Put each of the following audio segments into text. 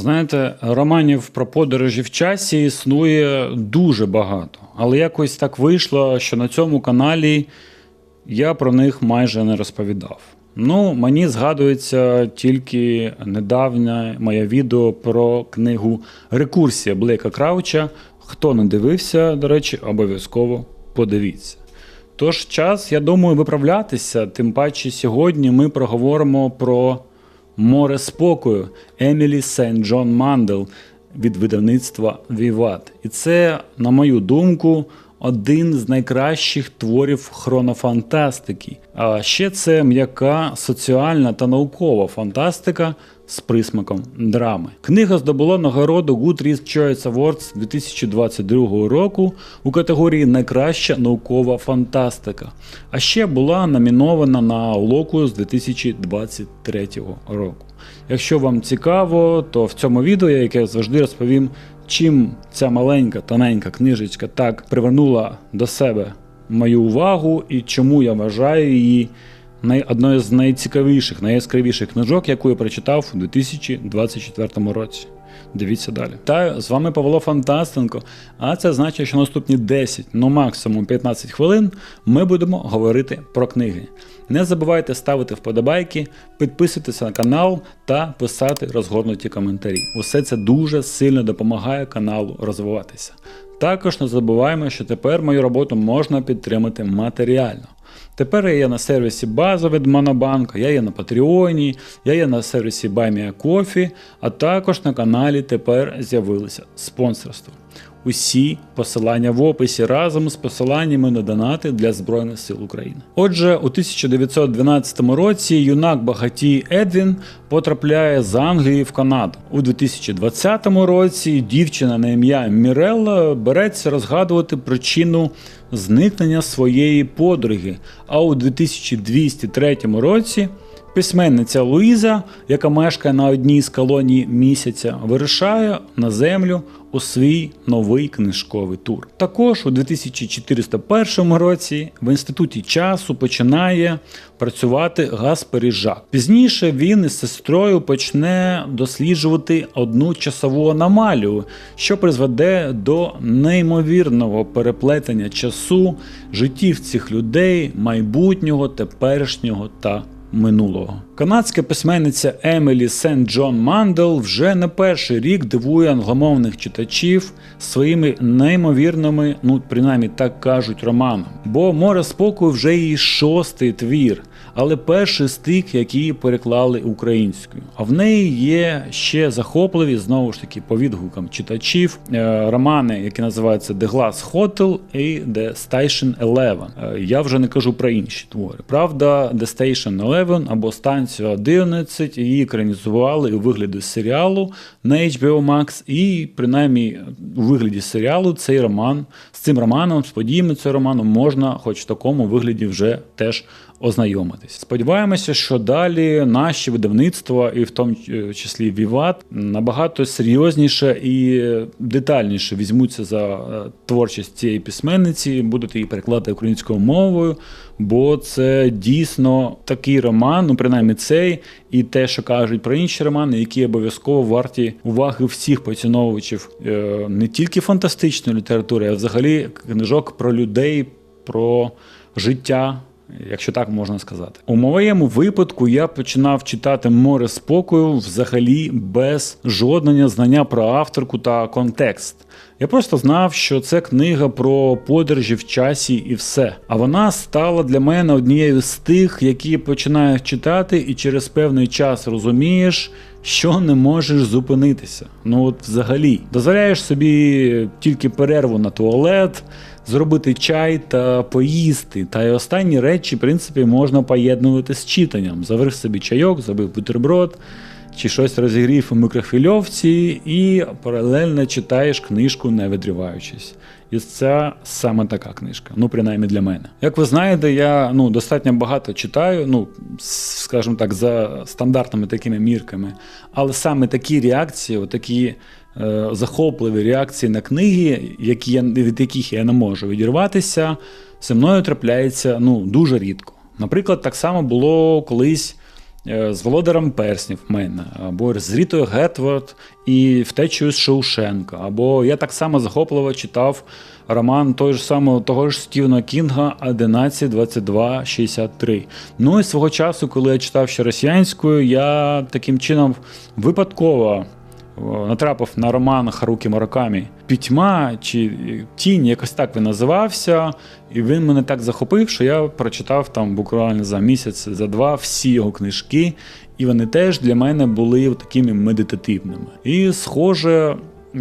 Знаєте, романів про подорожі в часі існує дуже багато, але якось так вийшло, що на цьому каналі я про них майже не розповідав. Ну, мені згадується тільки недавнє моє відео про книгу Рекурсія Блейка Крауча. Хто не дивився, до речі, обов'язково подивіться. Тож час, я думаю, виправлятися, тим паче сьогодні ми проговоримо про Море спокою Емілі Сент Джон Мандел від видавництва Віват. І це, на мою думку, один з найкращих творів хронофантастики. А ще це м'яка соціальна та наукова фантастика з присмаком драми. Книга здобула нагороду Goodreads Choice Awards 2022 року у категорії Найкраща наукова фантастика. А ще була номінована на Локус 2023 року. Якщо вам цікаво, то в цьому відео, яке я завжди розповім, чим ця маленька тоненька книжечка так привернула до себе мою увагу і чому я вважаю її одною з найцікавіших, найяскравіших книжок, яку я прочитав у 2024 році. Дивіться далі. Та з вами Павло Фантастенко. А це значить, що наступні 10, ну максимум 15 хвилин ми будемо говорити про книги. Не забувайте ставити вподобайки, підписуйтесь на канал та писати розгорнуті коментарі. Усе це дуже сильно допомагає каналу розвиватися. Також не забуваємо, що тепер мою роботу можна підтримати матеріально. Тепер я є на сервісі база від Монобанка, я є на Патреоні, я є на сервісі BuyMeACoffee, а також на каналі тепер з'явилося спонсорство. Усі посилання в описі разом з посиланнями на донати для Збройних сил України. Отже, у 1912 році юнак багатій Едвін потрапляє з Англії в Канаду. У 2020 році дівчина на ім'я Мірелла береться розгадувати причину зникнення своєї подруги. А у 2203 році письменниця Луїза, яка мешкає на одній з колоній місяця, вирушає на землю у свій новий книжковий тур. Також у 2401 році в інституті часу починає працювати Гаспері Жак. Пізніше він із сестрою почне досліджувати одну часову аномалію, що призведе до неймовірного переплетення часу, життів цих людей, майбутнього, теперішнього та минулого. Канадська письменниця Емілі Сент Джон Мандел вже не перший рік дивує англомовних читачів своїми неймовірними, ну принаймні так кажуть, романами. Бо море спокою вже її шостий твір. Але перший стик, який переклали українською. А в неї є ще захопливі, знову ж таки, по відгукам читачів, е, романи, які називаються The Glass Hotel і The Station Eleven. Е, Я вже не кажу про інші твори. Правда, The Station Eleven або Станція 11 її екранізували у вигляді серіалу на HBO Max, і принаймні у вигляді серіалу цей роман з цим романом, з подіями цього роману можна, хоч в такому вигляді, вже теж ознайомитись. Сподіваємося, що далі наші видавництва, і в тому числі Віват, набагато серйозніше і детальніше візьмуться за е, творчість цієї письменниці, будуть її перекладати українською мовою, бо це дійсно такий роман, ну принаймні цей, і те, що кажуть про інші романи, які обов'язково варті уваги всіх поціновувачів е, не тільки фантастичної літератури, а взагалі книжок про людей, про життя якщо так можна сказати. У моєму випадку я починав читати море спокою взагалі без жодного знання про авторку та контекст. Я просто знав, що це книга про подорожі в часі і все. А вона стала для мене однією з тих, які починаєш читати, і через певний час розумієш, що не можеш зупинитися. Ну от взагалі, дозволяєш собі тільки перерву на туалет. Зробити чай та поїсти. Та й останні речі, в принципі, можна поєднувати з читанням. Заварив собі чайок, забив бутерброд чи щось розігрів у мікрохвильовці і паралельно читаєш книжку, не відриваючись. І це саме така книжка, ну принаймні для мене. Як ви знаєте, я ну достатньо багато читаю, ну скажімо так, за стандартними такими мірками, але саме такі реакції, такі захопливі реакції на книги, які я від яких я не можу відірватися, зі мною трапляється ну дуже рідко. Наприклад, так само було колись е, з Володарем Перснів в мене, або з Рітою Гетворд і втечею з Шоушенка. Або я так само захопливо читав роман той ж самого того ж Стівена Кінга 11.22.63. Ну і свого часу, коли я читав ще росіянською, я таким чином випадково натрапив на роман Харукі Маракамі Пітьма чи Тінь, якось так він називався. І він мене так захопив, що я прочитав там буквально за місяць, за два всі його книжки, і вони теж для мене були такими медитативними. І схоже,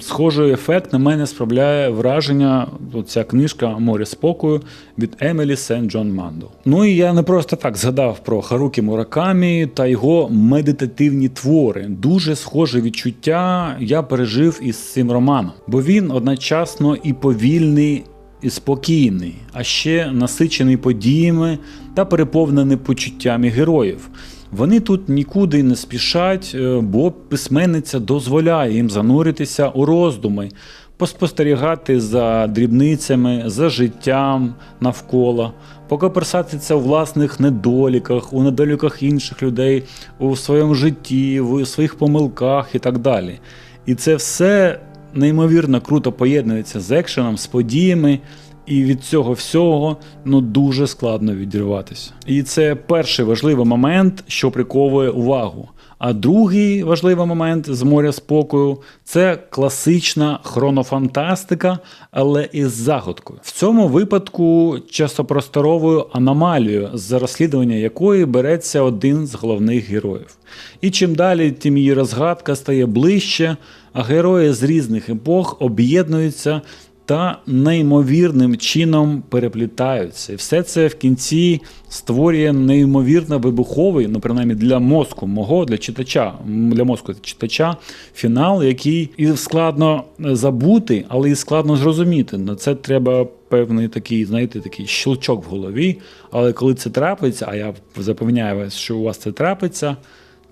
Схожий ефект на мене справляє враження ця книжка Море спокою від Емілі Сен Джон Мандо. Ну і я не просто так згадав про Харукі Муракамі та його медитативні твори. Дуже схоже відчуття я пережив із цим романом, бо він одночасно і повільний. І спокійний, а ще насичений подіями та переповнений почуттями героїв. Вони тут нікуди не спішать, е, бо письменниця дозволяє їм зануритися у роздуми, поспостерігати за дрібницями, за життям навколо, покоперсатися у власних недоліках, у недоліках інших людей, у своєму житті, у своїх помилках і так далі. І це все неймовірно круто поєднується з екшеном, з подіями. І від цього всього ну дуже складно відірватися. І це перший важливий момент, що приковує увагу. А другий важливий момент з моря спокою це класична хронофантастика, але із загадкою. В цьому випадку часопросторовою аномалією, за розслідування якої береться один з головних героїв. І чим далі, тим її розгадка стає ближче, а герої з різних епох об'єднуються та неймовірним чином переплітаються. І все це в кінці створює неймовірно вибуховий, ну принаймні для мозку мого, для читача, для мозку читача, фінал, який і складно забути, але і складно зрозуміти. На це треба певний такий, знаєте, такий щелчок в голові. Але коли це трапиться, а я запевняю вас, що у вас це трапиться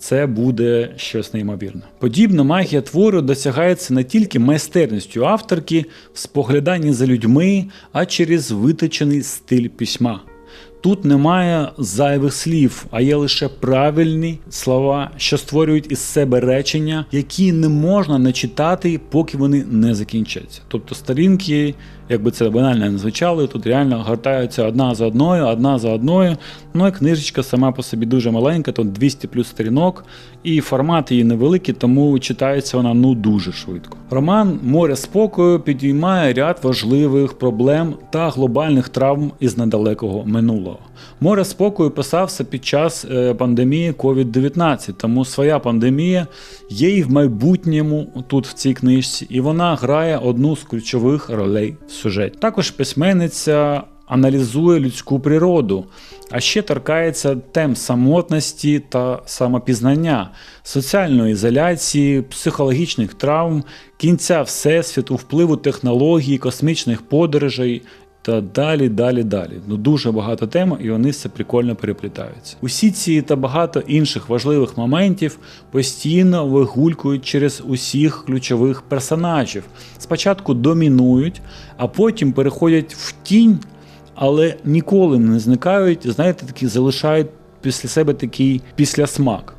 це буде щось неймовірне. Подібна магія твору досягається не тільки майстерністю авторки в спогляданні за людьми, а через виточений стиль письма. Тут немає зайвих слів, а є лише правильні слова, що створюють із себе речення, які не можна не читати, поки вони не закінчаться. Тобто сторінки, якби це банально не звучало, тут реально гортаються одна за одною, одна за одною. Ну і книжечка сама по собі дуже маленька, тут 200 плюс сторінок, і формат її невеликий, тому читається вона ну дуже швидко. Роман Море спокою підіймає ряд важливих проблем та глобальних травм із недалекого минулого. Море спокою писався під час е, пандемії COVID-19, тому своя пандемія є і в майбутньому тут в цій книжці, і вона грає одну з ключових ролей в сюжеті. Також письменниця аналізує людську природу, а ще торкається тем самотності та самопізнання, соціальної ізоляції, психологічних травм, кінця всесвіту, впливу технологій, космічних подорожей. Та далі, далі, далі. Ну дуже багато тем, і вони все прикольно переплітаються. Усі ці та багато інших важливих моментів постійно вигулькують через усіх ключових персонажів. Спочатку домінують, а потім переходять в тінь але ніколи не зникають, знаєте, такі залишають після себе такий післясмак.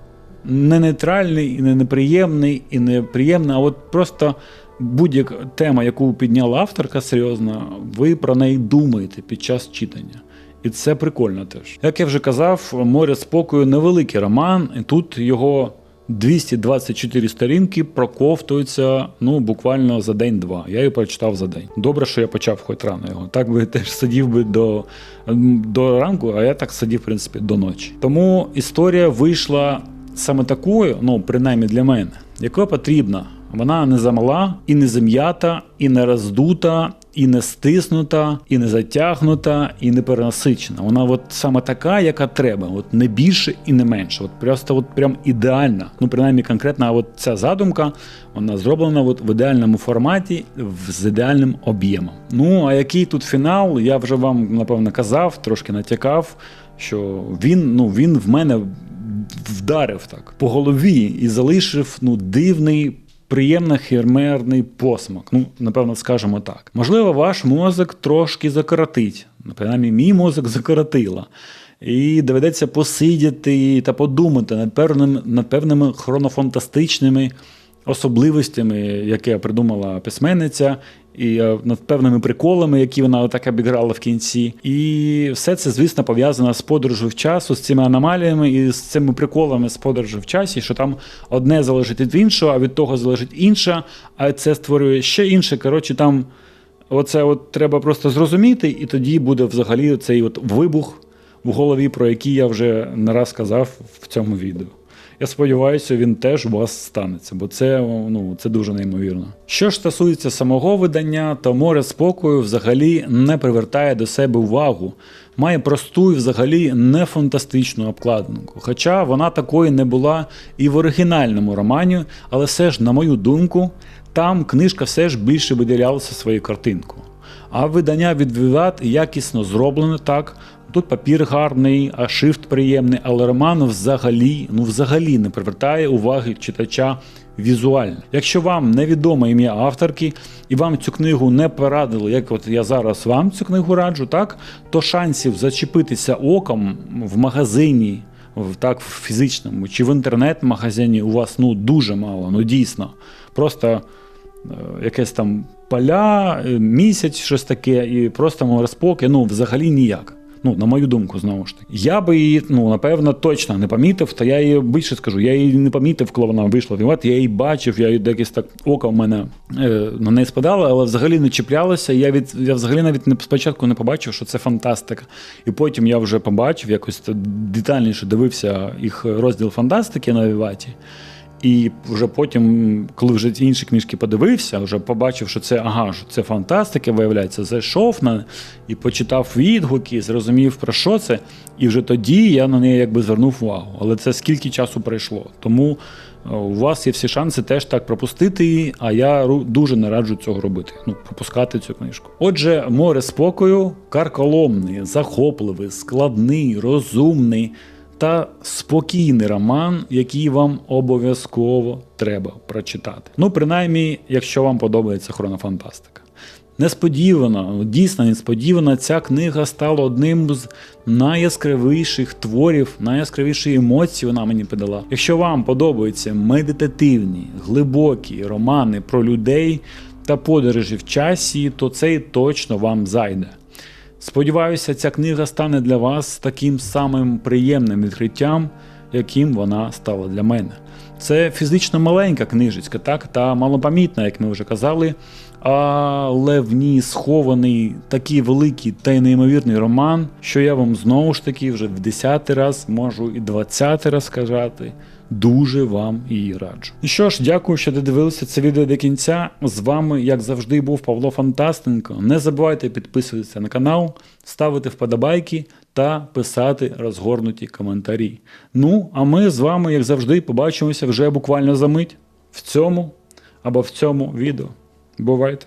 Не нейтральний, і не неприємний, і неприємний, а от просто будь-яка тема, яку підняла авторка серйозно, ви про неї думаєте під час читання. І це прикольно теж. Як я вже казав, море спокою невеликий роман, і тут його 224 сторінки проковтуються ну буквально за день-два. Я її прочитав за день. Добре, що я почав хоч рано його. Так би теж сидів би до до ранку, а я так сидів, в принципі, до ночі. Тому історія вийшла саме такою, ну принаймні для мене, якою потрібна. Вона не замала, і не зам'ята, і не роздута, і не стиснута, і не затягнута, і не перенасичена. Вона от саме така, яка треба, от не більше і не менше. От просто от прям ідеальна. Ну, принаймні, конкретна от ця задумка, вона зроблена от в ідеальному форматі, з ідеальним об'ємом. Ну, а який тут фінал, я вже вам напевно казав, трошки натякав, що він, ну, він в мене. Вдарив так по голові і залишив ну дивний приємно хімерний посмак. Ну, напевно, скажемо так. Можливо, ваш мозок трошки закоротить. Принаймні, мій мозок закоротила. і доведеться посидіти та подумати над певними, над певними хронофантастичними особливостями, які придумала письменниця, і е, над певними приколами, які вона так обіграла в кінці. І все це, звісно, пов'язано з подорожю в часу, з цими аномаліями і з цими приколами з подорожю в часі, що там одне залежить від іншого, а від того залежить інше, а це створює ще інше. Коротше, там оце от треба просто зрозуміти, і тоді буде взагалі цей от вибух в голові, про який я вже не раз сказав в цьому відео. Я сподіваюся, він теж у вас станеться, бо це, ну, це дуже неймовірно. Що ж стосується самого видання, то море спокою взагалі не привертає до себе увагу. Має просту і взагалі не фантастичну обкладинку. Хоча вона такої не була і в оригінальному романі, але все ж, на мою думку, там книжка все ж більше виділялася своєю картинкою. А видання від Vivat якісно зроблено так. Тут папір гарний, а шрифт приємний, але роман взагалі, ну взагалі не привертає уваги читача візуально. Якщо вам невідоме ім'я авторки і вам цю книгу не порадили, як от я зараз вам цю книгу раджу, так то шансів зачепитися оком в магазині, в так в фізичному чи в інтернет-магазині у вас ну дуже мало, ну дійсно. Просто е, якесь там поля, е, місяць, щось таке, і просто спокій, ну взагалі ніяк. Ну, на мою думку, знову ж таки. Я би її, ну, напевно, точно не помітив, та я її більше скажу, я її не помітив, коли вона вийшла. От я її бачив, я її декись так око в мене е, на неї спадало, але взагалі не чіплялося. Я від я взагалі навіть не спочатку не побачив, що це фантастика. І потім я вже побачив, якось детальніше дивився їх розділ фантастики на Віваті. І вже потім, коли вже інші книжки подивився, вже побачив, що це ага, що це фантастика, виявляється, зайшов на і почитав відгуки, зрозумів про що це. І вже тоді я на неї якби звернув увагу. Але це скільки часу пройшло. Тому е, у вас є всі шанси теж так пропустити її, а я дуже не раджу цього робити. Ну, пропускати цю книжку. Отже, море спокою, карколомний, захопливий, складний, розумний та спокійний роман, який вам обов'язково треба прочитати. Ну, принаймні, якщо вам подобається хронофантастика. Несподівано, дійсно несподівано, ця книга стала одним з найяскравіших творів, найяскравіші емоції вона мені подала. Якщо вам подобаються медитативні, глибокі романи про людей та подорожі в часі, то цей точно вам зайде. Сподіваюся, ця книга стане для вас таким самим приємним відкриттям, яким вона стала для мене. Це фізично маленька книжечка, так, та малопомітна, як ми вже казали, але в ній схований такий великий та й неймовірний роман, що я вам знову ж таки вже в десятий раз можу і двадцятий раз сказати. Дуже вам її раджу. І що ж, дякую, що додивилися це відео до кінця. З вами, як завжди, був Павло Фантастенко. Не забувайте підписуватися на канал, ставити вподобайки та писати розгорнуті коментарі. Ну, а ми з вами, як завжди, побачимося вже буквально за мить в цьому або в цьому відео. Бувайте!